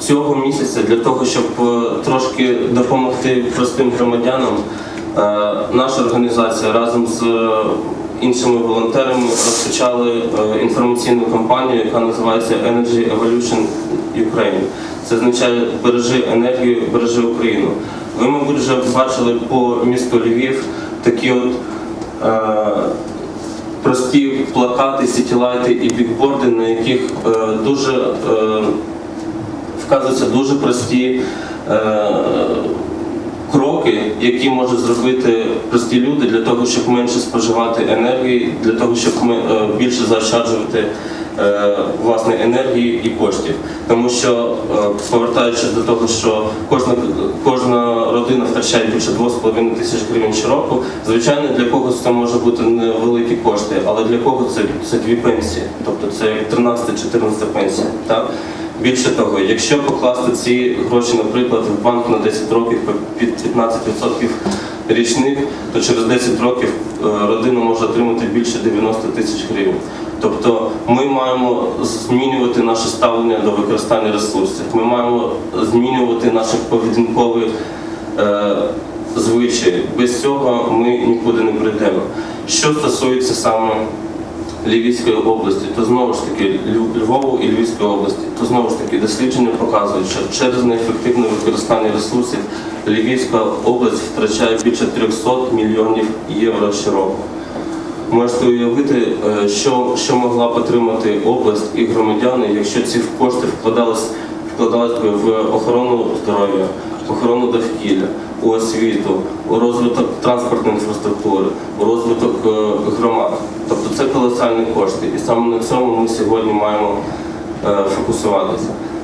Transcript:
цього місяця для того, щоб е, трошки допомогти простим громадянам, е, наша організація разом з е, іншими волонтерами розпочали інформаційну кампанію, яка називається Energy Evolution Ukraine. Це означає бережи енергію, бережи Україну. Ви, мабуть, вже бачили по місту Львів такі от. е, прості плакати, сітілайти і бікборди, на яких е, дуже е, вказуються дуже прості е, кроки, які можуть зробити прості люди для того, щоб менше споживати енергії, для того, щоб ми е, більше заощаджувати е, власне енергії і коштів. Тому що, е, повертаючись до того, що кожна, кожна родина втрачає більше 2,5 тисяч гривень щороку, звичайно, для когось це може бути невеликі кошти, але для кого це, це дві пенсії, тобто це як 13-14 пенсія. Так? Більше того, якщо покласти ці гроші, наприклад, в банк на 10 років під 15% річних, то через 10 років е, родина може отримати більше 90 тисяч гривень. Тобто ми маємо змінювати наше ставлення до використання ресурсів. Ми маємо змінювати наші поведінкові е, звичаї. Без цього ми нікуди не прийдемо. Що стосується саме Львівської області, то знову ж таки Львову і Львівської області, то знову ж таки дослідження показують, що через неефективне використання ресурсів Львівська область втрачає більше 300 мільйонів євро щороку. Можете уявити, е, що, що могла б отримати область і громадяни, якщо ці кошти вкладались, вкладались би в охорону здоров'я, охорону довкілля, у освіту, у розвиток транспортної інфраструктури, у розвиток е, громад. Колосальні кошти. І саме на цьому ми сьогодні маємо е, фокусуватися.